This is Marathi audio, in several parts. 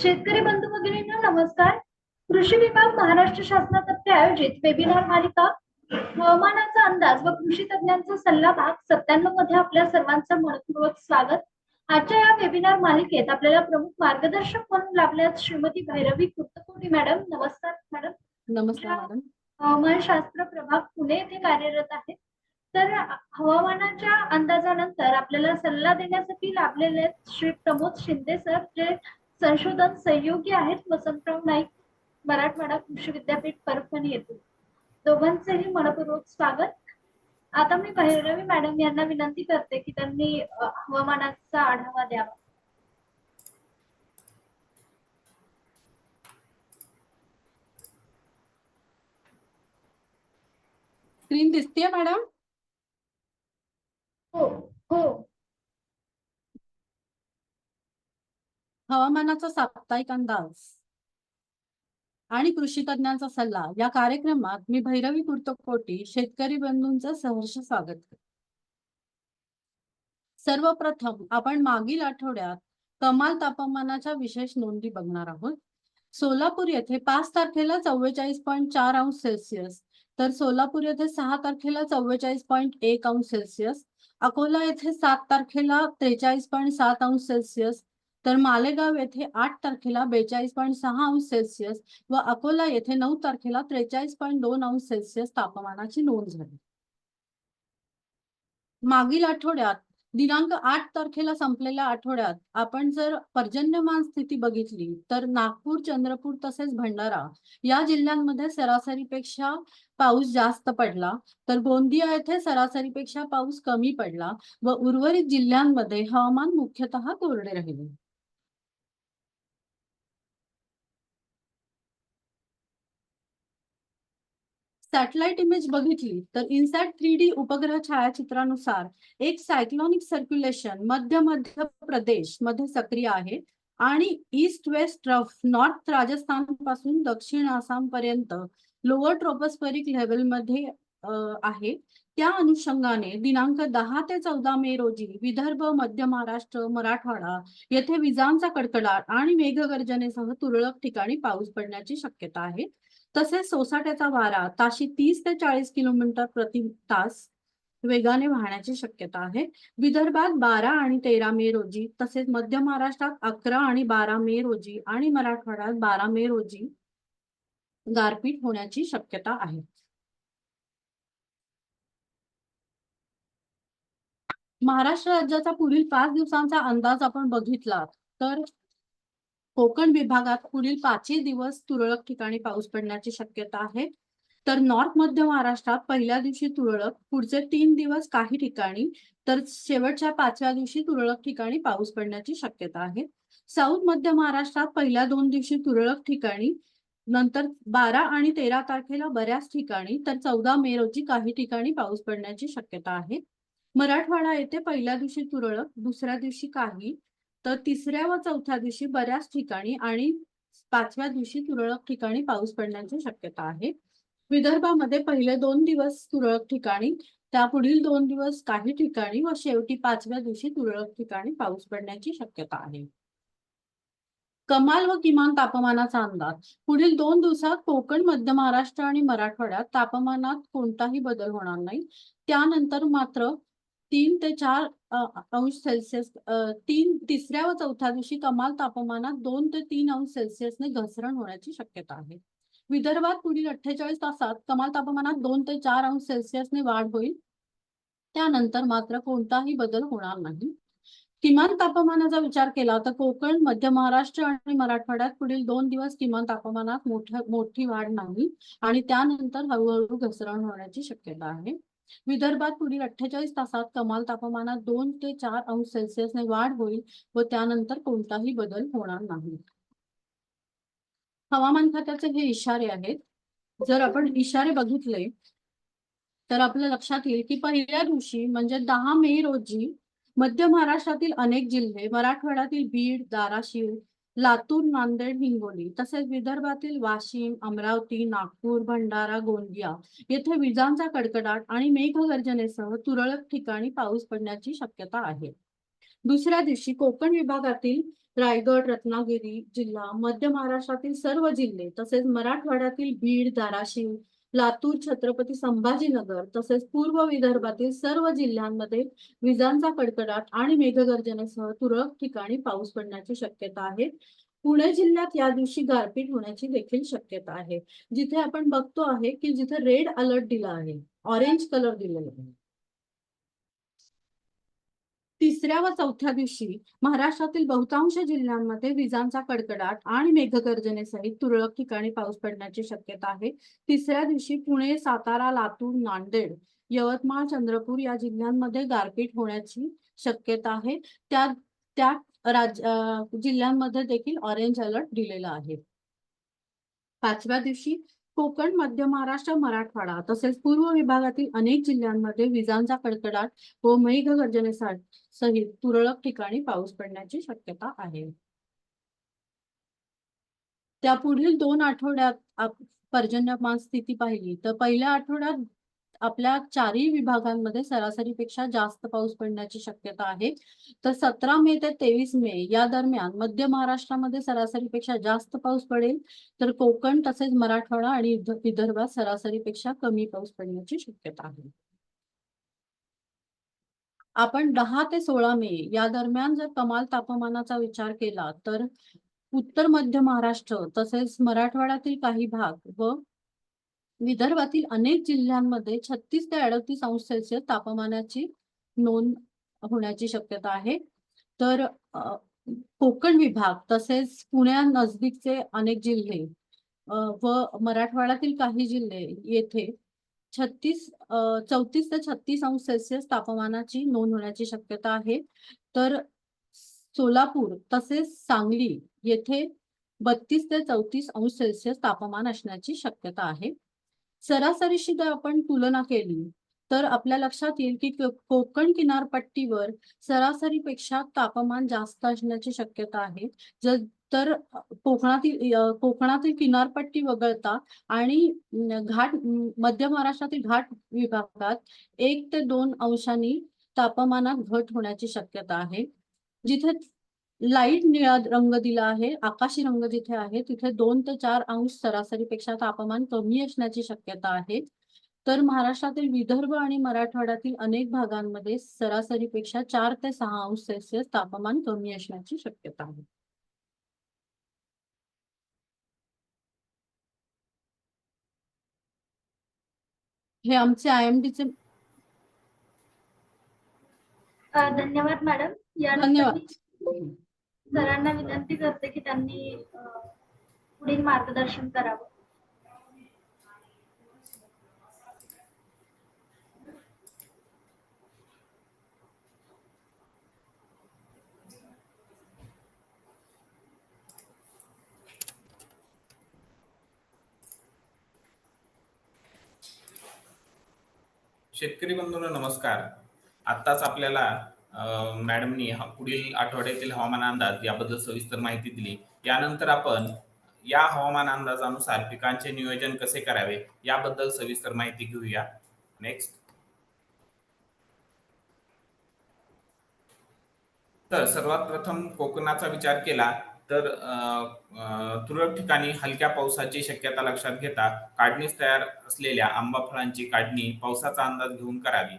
शेतकरी बंधू भगिनींना नमस्कार. कृषी विभाग महाराष्ट्र शासनातर्फे आयोजित वेबिनार मालिका हवामानाचा अंदाज व कृषी तज्ञांचा सल्ला भाग सत्त्याण्णवमध्ये आपल्या सर्वांचं मनपूर्वक स्वागत. आजच्या या वेबिनार मालिकेत आपल्याला प्रमुख मार्गदर्शक म्हणून लाभल्यात श्रीमती भैरवी कुर्तकोटी मॅडम. नमस्कार मॅडम. नमस्कार मॅडम. हवामानशास्त्र प्रभाग पुणे येथे कार्यरत आहे. तर हवामानाच्या अंदाजानंतर आपल्याला सल्ला देण्यासाठी लाभलेले श्री प्रमोद शिंदे सर जे संशोधन सहयोगी आहेत वसंतराव नाईक मराठवाडा कृषी विद्यापीठ परभणी येथे दोघांचेही मनपूर्वक स्वागत. आता मी भैरवी मॅडम यांना विनंती करते की त्यांनी हवामानाचा आढावा द्यावा. स्क्रीन दिसतेय मॅडम? हो हो. हवामानाचा साप्ताहिक अंदाज. आणि कृषी तज्ञांचा सल्ला या कार्यक्रमात मी भैरवी कुर्तकोटी शेतकरी बंधूंचं सहर्ष स्वागत करते. सर्वप्रथम आपण मागील आठवड्यात कमाल तापमानाच्या विशेष नोंदी बघणार आहोत. सोलापूर येथे पाच तारखेला चव्वेचाळीस पॉईंट चार अंश सेल्सिअस तर सोलापूर येथे सहा तारखेला चव्वेचाळीस पॉईंट एक अंश सेल्सिअस अकोला येथे सात तारखेला त्रेचाळीस पॉईंट सात अंश सेल्सिअस तर मालेगाव येथे आठ तारखेला बेचाळीस पॉईंट सहा अंश सेल्सिअस व अकोला येथे नऊ तारखेला त्रेचाळीस पॉईंट दोन अंश सेल्सिअस तापमानाची नोंद झाली. मागील आठवड्यात दिनांक आठ तारखेला संपलेल्या आठवड्यात आपण जर पर्जन्यमान स्थिती बघितली तर नागपूर चंद्रपूर तसेच भंडारा या जिल्ह्यांमध्ये सरासरीपेक्षा पाऊस जास्त पडला तर गोंदिया येथे सरासरीपेक्षा पाऊस कमी पडला व उर्वरित जिल्ह्यांमध्ये हवामान मुख्यतः कोरडे राहिले. सॅटेलाइट इमेज बघितली तर इन्सॅट थ्री डी उपग्रह छायाचित्रानुसार एक सायक्लॉनिक सर्क्युलेशन मध्य मध्य प्रदेशमध्ये सक्रिय आहे आणि ईस्ट वेस्ट रफ नॉर्थ राजस्थानपासून दक्षिण आसाम पर्यंत लोअर ट्रोपोस्फेरिक लेवलमध्ये आहे. त्या अनुषंगाने दिनांक दहा ते चौदा मे रोजी विदर्भ मध्य महाराष्ट्र मराठवाडा येथे विजांचा कडकडाट आणि मेघगर्जनेसह तुरळक ठिकाणी पाऊस पडण्याची शक्यता आहे. तसेच सोसाट्याचा वारा ताशी तीस ते चाळीस किलोमीटर प्रति तास वेगाने वाहण्याची शक्यता आहे. विदर्भात बारा आणि तेरा मे रोजी तसेच मध्य महाराष्ट्रात अकरा आणि बारा मे रोजी आणि मराठवाड्यात बारा मे रोजी गारपीट होण्याची शक्यता आहे. महाराष्ट्र राज्याचा पुढील पाच दिवसांचा अंदाज आपण बघितला तर कोकण विभागात पुढील पाचही दिवस तुरळक ठिकाणी पाऊस पडण्याची शक्यता आहे. तर नॉर्थ मध्य महाराष्ट्रात पहिल्या दिवशी तुरळक पुढचे तीन दिवस काही ठिकाणी तर शेवटच्या पाचव्या दिवशी तुरळक ठिकाणी पाऊस पडण्याची शक्यता आहे. साऊथ मध्य महाराष्ट्रात पहिल्या दोन दिवशी तुरळक ठिकाणी नंतर बारा आणि तेरा तारखेला बऱ्याच ठिकाणी तर चौदा मे रोजी काही ठिकाणी पाऊस पडण्याची शक्यता आहे. मराठवाडा येथे पहिल्या दिवशी तुरळक दुसऱ्या दिवशी काही तर तिसऱ्या व चौथ्या दिवशी बऱ्याच ठिकाणी आणि पाचव्या दिवशी तुरळक ठिकाणी पाऊस पडण्याची शक्यता आहे. विदर्भामध्ये पहिले दोन दिवस तुरळक ठिकाणी त्या पुढील दोन दिवस काही ठिकाणी व शेवटी पाचव्या दिवशी तुरळक ठिकाणी पाऊस पडण्याची शक्यता आहे. कमाल व किमान तापमानाचा अंदाज. पुढील दोन दिवसात कोकण मध्य महाराष्ट्र आणि मराठवाड्यात तापमानात कोणताही बदल होणार नाही. त्यानंतर मात्र तीन ते चार अंश सेल्सिअस तीन तिसऱ्या व चौथ्या दिवशी कमाल तापमानात दोन ते तीन अंश सेल्सिअसने घसरण होण्याची शक्यता आहे. विदर्भात पुढील अठ्ठेचाळीस तासात कमाल तापमानात दोन ते चार अंश सेल्सिअसने वाढ होईल. त्यानंतर मात्र कोणताही बदल होणार नाही. किमान तापमानाचा विचार केला तर कोकण मध्य महाराष्ट्र आणि मराठवाड्यात पुढील दोन दिवस किमान तापमानात मोठ मोठी वाढ नाही आणि त्यानंतर हळूहळू घसरण होण्याची शक्यता आहे. विदर्भात पुढील अठ्ठेचाळीस तासात कमाल तापमानात दोन ते चार अंश सेल्सिअसने वाढ होईल व त्यानंतर कोणताही बदल होणार नाही. हवामान खात्याचे हे इशारे आहेत. जर आपण इशारे बघितले तर आपल्या लक्षात येईल की पहिल्या दिवशी म्हणजे दहा मे रोजी मध्य महाराष्ट्रातील अनेक जिल्हे मराठवाड्यातील बीड धाराशिव लातूर नांदेड हिंगोली तसेच विदर्भातील वाशिम अमरावती नागपूर भंडारा गोंदिया येथे विजांचा कडकडाट आणि मेघगर्जनेसह तुरळक ठिकाणी पाऊस पडण्याची शक्यता आहे. दुसऱ्या दिवशी कोकण विभागातील रायगड रत्नागिरी जिल्हा मध्य महाराष्ट्रातील सर्व जिल्हे तसेच मराठवाड्यातील बीड धाराशिव लातूर छत्रपती संभाजीनगर तसेच पूर्व विदर्भातील सर्व जिल्ह्यांमध्ये विजांचा कडकडाट आणि मेघगर्जनेसह तुरळक ठिकाणी पाऊस पडण्याची शक्यता आहे. पुणे जिल्ह्यात या दिवशी गारपीट होण्याची देखील शक्यता आहे. जिथे आपण बघतो आहे की जिथे रेड अलर्ट दिला आहे ऑरेंज कलर दिलेला आहे. तिसऱ्या व चौथ्या दिवशी महाराष्ट्रातील बहुतांश जिल्ह्यांमध्ये विजांचा कडकडाट आणि मेघगर्जनेसहित तुरळक ठिकाणी पाऊस पडण्याची शक्यता आहे. तिसऱ्या दिवशी पुणे सातारा लातूर नांदेड यवतमाळ चंद्रपूर या जिल्ह्यांमध्ये गारपीट होण्याची शक्यता आहे. त्या त्या राज्य जिल्ह्यांमध्ये देखील ऑरेंज अलर्ट दिलेला आहे. पाचव्या दिवशी कोकण मध्य महाराष्ट्र मराठवाडा तसेच पूर्व विभागातील अनेक जिल्ह्यांमध्ये विजांचा कडकडाट व मेघगर्जनेसा सहित तुरळक ठिकाणी पाऊस पडण्याची शक्यता आहे. त्या पुढील दोन आठवड्यात पर्जन्यमान स्थिती पाहिली तर पहिल्या आठवड्यात आपल्या चारही विभागांमध्ये सरासरीपेक्षा जास्त पाऊस पडण्याची शक्यता आहे. तर सतरा मे ते तेवीस मे या दरम्यान मध्य महाराष्ट्रामध्ये सरासरीपेक्षा जास्त पाऊस पडेल. तर कोकण तसेच मराठवाडा आणि विदर्भात सरासरीपेक्षा कमी पाऊस पडण्याची शक्यता आहे. आपण दहा ते सोळा मे या दरम्यान जर कमाल तापमानाचा विचार केला तर उत्तर मध्य महाराष्ट्र तसेच मराठवाड्यातील काही भाग व विदर्भातील अनेक जिल्ह्यांमध्ये छत्तीस ते अडतीस अंश सेल्सिअस तापमानाची नोंद होण्याची शक्यता आहे. तर कोकण विभाग तसेच पुण्या नजदीकचे अनेक जिल्हे व मराठवाड्यातील काही जिल्हे येथे छत्तीस चौतीस ते छत्तीस अंश सेल्सिअस तापमानाची नोंद होण्याची शक्यता आहे. तर सोलापूर तसेच सांगली येथे बत्तीस ते चौतीस अंश सेल्सिअस तापमान असण्याची शक्यता आहे. सरासरीशी जर आपण तुलना केली तर आपल्या लक्षात येईल की कोकण किनारपट्टीवर सरासरीपेक्षा तापमान जास्त असण्याची शक्यता आहे. जर तर कोकणातील कोकणातील किनारपट्टी वगळता आणि घाट मध्य महाराष्ट्रातील घाट विभागात एक ते दोन अंशांनी तापमानात घट होण्याची शक्यता आहे. जिथे लाइट निळा रंग दिला आहे आकाशी रंग जिथे आहे तिथे दोन ते चार अंश सरासरीपेक्षा तापमान कमी असण्याची शक्यता आहे. तर महाराष्ट्रातील विदर्भ आणि मराठवाड्यातील अनेक भागांमध्ये सरासरीपेक्षा चार ते सहा अंश सेल्सिअस तापमान कमी असण्याची शक्यता आहे. हे आमचे आय एम डीचे धन्यवाद मॅडम. धन्यवाद. सरांना विनंती करते की त्यांनी पुढील मार्गदर्शन करावं. शेतकरी बंधूंना नमस्कार. आत्ताच आपल्याला मॅडमनी पुढील आठवड्यातील हवामान अंदाज याबद्दल सविस्तर माहिती दिली. यानंतर आपण या हवामान अंदाजानुसार पिकांचे नियोजन कसे करावे याबद्दल सविस्तर माहिती घेऊया. नेक्स्ट तर सर्वात प्रथम कोकणाचा विचार केला तर अं, अं, तुरळक ठिकाणी हलक्या पावसाची शक्यता लक्षात घेता काढणीस तयार असलेल्या आंबा फळांची काढणी पावसाचा अंदाज घेऊन करावी.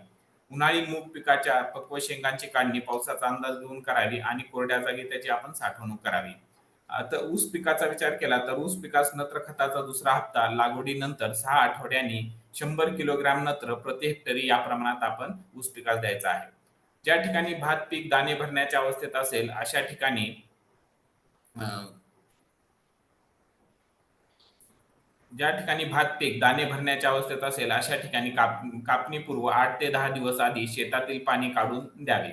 उन्हाळी मूग पिकाच्या पक्व शेंगांची काढणी पावसाचा अंदाज घेऊन करावी आणि कोरड्या जागी त्याची आपण साठवणूक करावी. तर ऊस पिकाचा विचार केला तर ऊस पिकास नत्र खताचा दुसरा हप्ता लागवडीनंतर सहा आठवड्यांनी शंभर किलोग्रॅम नत्र प्रति हेक्टरी या प्रमाणात आपण ऊस पिकास द्यायचा आहे. ज्या ठिकाणी भात पीक दाणे भरण्याच्या अवस्थेत असेल अशा ठिकाणी ज्या ठिकाणी भात पीक दाणे भरण्याच्या अवस्थेत असेल अशा ठिकाणी काप कापणीपूर्व आठ ते दहा दिवस आधी शेतातील पाणी काढून द्यावे.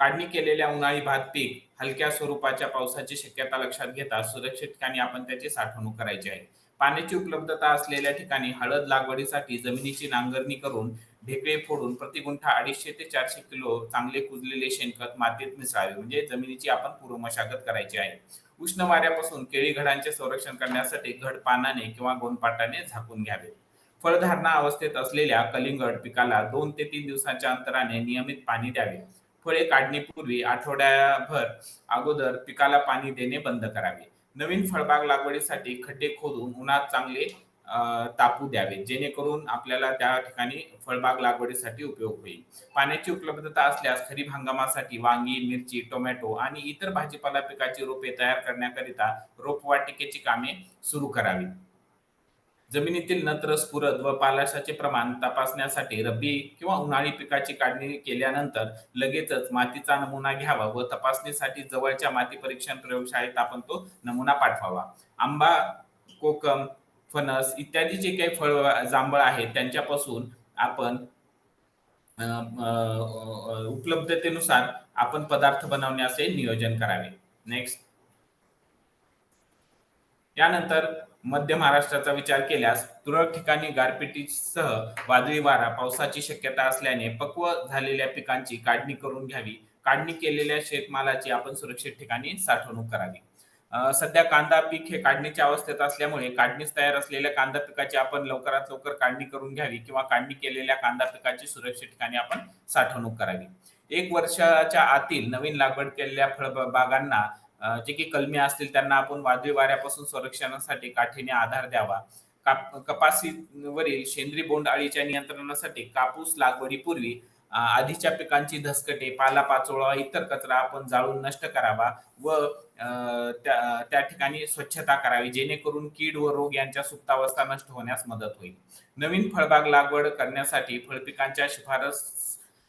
काढणी केलेल्या उन्हाळी भात पीक हलक्या स्वरूपाच्या पावसाची शक्यता लक्षात घेता सुरक्षित ठिकाणी आपण त्याची साठवणूक करायची आहे. पाण्याची उपलब्धता असलेल्या ठिकाणी हळद लागवडीसाठी जमिनीची नांगरणी करून ढेकळे फोडून प्रति गुंठा अडीचशे ते चारशे किलो चांगले कुजलेले शेणखत मातीत मिसळावे. म्हणजे जमिनीची आपण पूर्व मशागत करायची आहे. उष्ण वाऱ्यापासून केळी घडांचे संरक्षण करण्यासाठी घड पानाने किंवा गोंदपाटाने झाकून घ्यावे. फळधारणा अवस्थेत असलेल्या कलिंगड पिकाला दोन ते तीन दिवसांच्या अंतराने नियमित पाणी द्यावे. फळे काढणीपूर्वी आठवड्याभर अगोदर पिकाला पाणी देणे बंद करावे. नवीन फळबाग लागवडीसाठी खड्डे खोदून उन्हात चांगले तापू द्यावे जेणेकरून आपल्याला त्या ठिकाणी फळबाग लागवडीसाठी उपयोग होईल. पाण्याची उपलब्धता असल्यास खरीप हंगामासाठी वांगी मिरची टोमॅटो आणि इतर भाजीपाला पिकाची रोपे तयार करण्याकरिता रोपवाटिकेची कामे सुरू करावी जमिनीतील नत्र स्फुरद व पालाशाचे प्रमाण तपासण्यासाठी रब्बी किंवा उन्हाळी पिकाची काढणी केल्यानंतर लगेचच मातीचा नमुना घ्यावा व तपासणीसाठी जवळच्या माती परीक्षण प्रयोगशाळेत आपण तो नमुना पाठवावा. आंबा कोकम फणस इत्यादी जे काही फळ जांभळ आहेत त्यांच्यापासून आपण उपलब्धतेनुसार आपण पदार्थ बनवण्याचे नियोजन करावे. नेक्स्ट यानंतर मध्य महाराष्ट्राचा विचार केल्यास तुरळक ठिकाणी गारपिटीसह वादळी वारा पावसाची शक्यता असल्याने पक्व झालेल्या पिकांची काढणी करून घ्यावी. काढणी केलेल्या शेतमालाची आपण सुरक्षित ठिकाणी साठवणूक करावी. सध्या कांदा पीक हे काढणीच्या अवस्थेत असल्यामुळे काढणीस तयार असलेल्या कांदा पिकाची आपण लवकरात लवकर काढणी करून घ्यावी किंवा काढणी केलेल्या कांदा पिकाची सुरक्षित ठिकाणी आपण साठवणूक करावी. एक वर्षाच्या आतील नवीन लागवड केलेल्या फळबागांना जे की कलमी असतील त्यांना आपण वादळी वाऱ्यापासून संरक्षणासाठी काठीने आधार द्यावा. काप कपासीवरील शेंद्री बोंड अळीच्या नियंत्रणासाठी कापूस लागवडीपूर्वी आधीच्या पिकांची धसकटे पालापाचोळा इतर कचरा आपण जाळून नष्ट करावा व त्या त्या ठिकाणी स्वच्छता करावी जेणेकरून कीड व रोग यांच्या सुप्तावस्था नष्ट होण्यास मदत होईल. नवीन फळबाग लागवड करण्यासाठी फळपिकांच्या शिफारस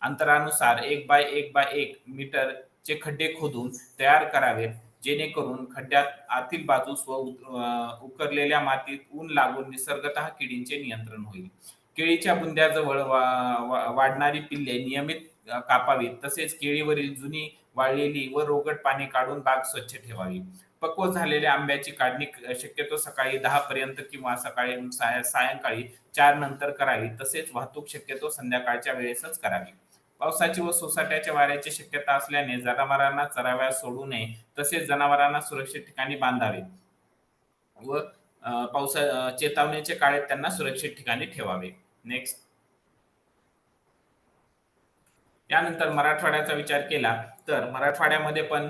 अंतरानुसार एक बाय एक बाय एक मीटर चे खड्डे खोदून तयार करावेत जेणेकरून खड्ड्यात आतील बाजूस व उकरलेल्या मातीत ऊन लागून निसर्गत किडींचे नियंत्रण होईल. केळीच्या बुंद्याजवळ वा- वाढणारी पिल्ले नियमित कापावीत. तसेच केळीवरील जुनी वाळलेली व रोगट पाने काढून बाग स्वच्छ ठेवावी. पक्व झालेल्या आंब्याची काढणी शक्यतो सकाळी दहा पर्यंत किंवा सकाळी सायंकाळी चार नंतर करावी. तसेच वाहतूक शक्यतो संध्याकाळच्या वेळेसच करावी. पावसाची व सोसाट्याच्या वाऱ्याची शक्यता असल्याने जनावरांना चराव्यास सोडू नये. तसेच जनावरांना सुरक्षित ठिकाणी बांधावे व पावसा चेतावणीचे काळे त्यांना सुरक्षित ठिकाणी ठेवावे. नेक्स्ट यानंतर मराठवाड्याचा विचार केला तर मराठवाड्यामध्ये पण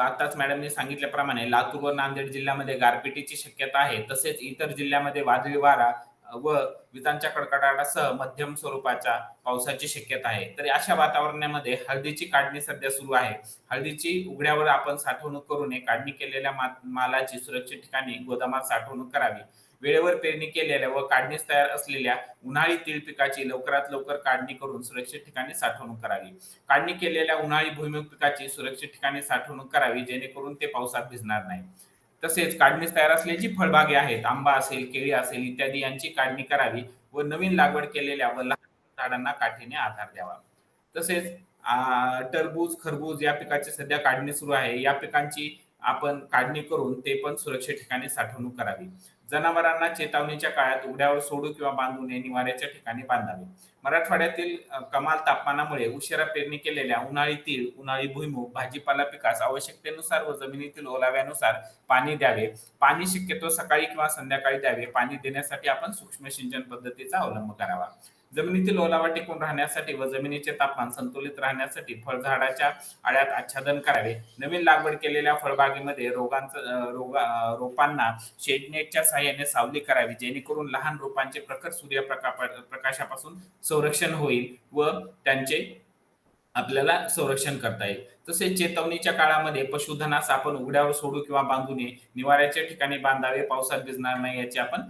आताच मॅडमने सांगितल्याप्रमाणे लातूर व नांदेड जिल्ह्यामध्ये गारपिटीची शक्यता आहे. तसेच इतर जिल्ह्यामध्ये वादळी वारा व विजांच्या कडकडाटासह मध्यम स्वरूपाच्या पावसाची शक्यता आहे. तर अशा वातावरणामध्ये हळदीची काढणी सध्या सुरू आहे. हळदीची उघड्यावर आपण साठवणूक करू नये काढणी केलेल्या मा- मालाची सुरक्षित ठिकाणी गोदामात साठवणूक करावी. वेळेवर पेरणी केलेल्या व काढणीस तयार असलेल्या उन्हाळी तीळ पिकाची लवकरात लवकर काढणी करून सुरक्षित ठिकाणी साठवणूक करावी. काढणी केलेल्या उन्हाळी भूमिक पिकाची सुरक्षित ठिकाणी साठवणूक करावी जेणेकरून ते पावसात भिजणार नाही. तसेच काढणीस तयार असलेली जी फळबागे आहेत आंबा असेल केळी असेल इत्यादी यांची काढणी करावी व नवीन लागवड केलेल्या व लहान झाडांना काठीने आधार द्यावा. तसेच टरबूज खरबूज या पिकाची सध्या काढणी सुरू आहे. या पिकांची आपण काढणी करून ते पण सुरक्षित ठिकाणी साठवणूक करावी. जनावरांना चेतावणीच्या काळात उघड्यावर सोडू किंवा बांधू नये निवाऱ्याच्या ठिकाणी बांधावे. मराठवाड्यातील कमाल तापमानामुळे उशिरा पेरणी केलेल्या उन्हाळी तीळ उन्हाळी भुईमूग भाजीपाला पिकास आवश्यकतेनुसार व जमिनीतील ओलाव्यानुसार पाणी द्यावे. पाणी शक्यतो सकाळी किंवा संध्याकाळी द्यावे. पाणी देण्यासाठी आपण सूक्ष्म सिंचन पद्धतीचा अवलंब करावा. जमिनीतील ओलावा टिकून राहण्यासाठी व जमिनीचे तापमान संतुलित राहण्यासाठी फळझाडाच्या आळ्यात आच्छादन करावे. नवीन लागवड केलेल्या फळबागेमध्ये रोगांचं रोगा रोपांना शेडनेटच्या साह्याने सावली करावी जेणेकरून लहान रोपांचे प्रखर सूर्यप्रका प्रकाशापासून संरक्षण होईल व त्यांचे आपल्याला संरक्षण करता येईल. तसेच चेतवणीच्या काळामध्ये पशुधनास आपण उघड्यावर सोडू किंवा बांधू नये. निवाऱ्याच्या ठिकाणी बांधावे पावसात भिजणार नाही याची आपण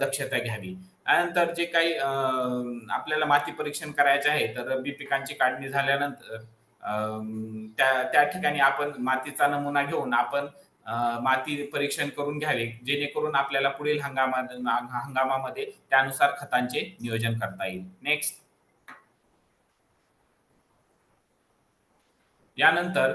दक्षता घ्यावी. त्यानंतर जे काही अ, आपल्याला माती परीक्षण करायचे आहे तर रब्बी पिकांची काढणी झाल्यानंतर त्या त्या ठिकाणी आपण मातीचा नमुना घेऊन आपण माती परीक्षण करून घ्यावे जेणेकरून आपल्याला पुढील हंगामा हंगामामध्ये त्यानुसार खतांचे नियोजन करता येईल. नेक्स्ट यानंतर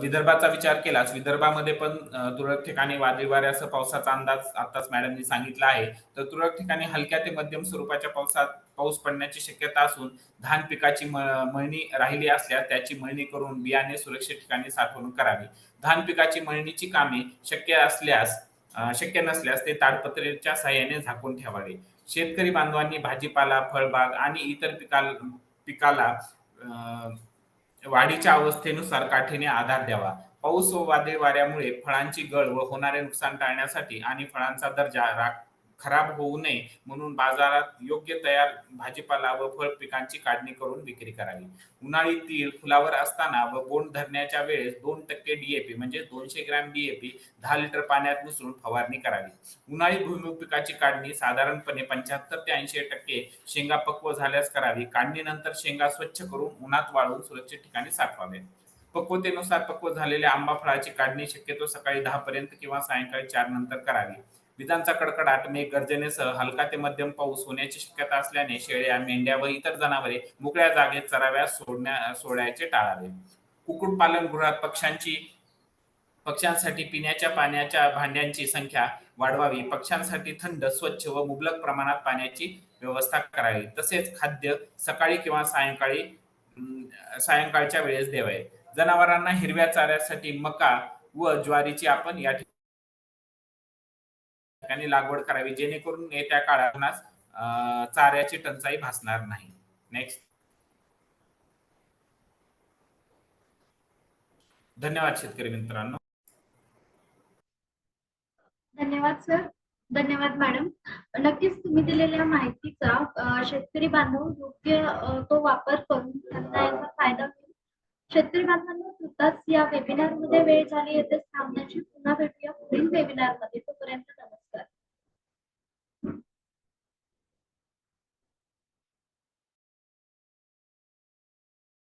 विदर्भाचा विचार केलास विदर्भामध्ये पण तुरळक ठिकाणी वादळी वाऱ्यासह पावसाचा अंदाज आताच मॅडमनी सांगितला आहे. तर तुरळक ठिकाणी हलक्या ते मध्यम स्वरूपाच्या पावसात पाऊस पडण्याची शक्यता असून धान पिकाची म- मळणी राहिली असल्यास त्याची मळणी करून बियाणे सुरक्षित ठिकाणी साठवणूक करावी. धान पिकाची मळणीची कामे शक्य असल्यास शक्य नसल्यास ते ताडपत्रेच्या सहाय्याने झाकून ठेवावे. शेतकरी बांधवांनी भाजीपाला फळबाग आणि इतर पिकाल पिकाला वाढीच्या अवस्थेनुसार काठीने आधार द्यावा. पाऊस व वादळी वाऱ्यामुळे फळांची गळ व होणारे नुकसान टाळण्यासाठी आणि फळांचा दर्जा राख खराब होऊ नये म्हणून बाजारात योग्य तयार भाजीपाला व फळ पिकांची काढणी करून विक्री करावी. उन्हाळी तीळ फुलावर असताना व बोंड धरण्याच्या वेळेस दोन टक्के डीएपी म्हणजे दोनशे ग्रॅम डीएपी दहा लिटर पाण्यात मिसळून फवारणी करावी. उन्हाळी भुईमूग पिकाची काढणी साधारणपणे पंच्याहत्तर ते ऐंशी टक्के शेंगा पक्व झाल्यास करावी. काढणीनंतर शेंगा स्वच्छ करून उन्हात वाळून सुरक्षित ठिकाणी साठवावे. पक्वतेनुसार पक्व झालेल्या आंबा फळाची काढणी शक्यतो सकाळी दहा पर्यंत किंवा सायंकाळी चार नंतर करावी. विजांचा कडकडाट मेघ गर्जनेसह हलका ते मध्यम पाऊस होण्याची शक्यता असल्याने शेळ्या मेंढ्या व इतर जनावरे मोकळ्या जागेत चराव्यास सोडण्या सोडायचे टाळावे. कुक्कुटपालन गृहात पक्ष्यांची पक्ष्यांसाठी पिण्याच्या पाण्याच्या भांड्यांची संख्या वाढवावी. पक्ष्यांसाठी थंड स्वच्छ व मुबलक प्रमाणात पाण्याची व्यवस्था करावी. तसेच खाद्य सकाळी किंवा सायंकाळी सायंकाळच्या वेळेस द्यावे. जनावरांना हिरव्या चाऱ्यासाठी मका व ज्वारीची आपण या ठिकाणी लागवड करावी जेणेकरून येत्या काळात अं, चाऱ्याची टंचाई भासणार नाही. नेक्स्ट धन्यवाद शेतकरी मित्रांनो. धन्यवाद सर धन्यवाद मॅडम नक्कीच तुम्ही दिलेल्या माहितीचा शेतकरी बांधव योग्य तो वापर करून त्यांना याचा फायदा शेतकरी बांधवांना या वेबिनारमध्ये वेळ झाली. येथे थांबण्याची पुन्हा भेटूया पुढील वेबिनारमध्ये. तोपर्यंत नमस्कार.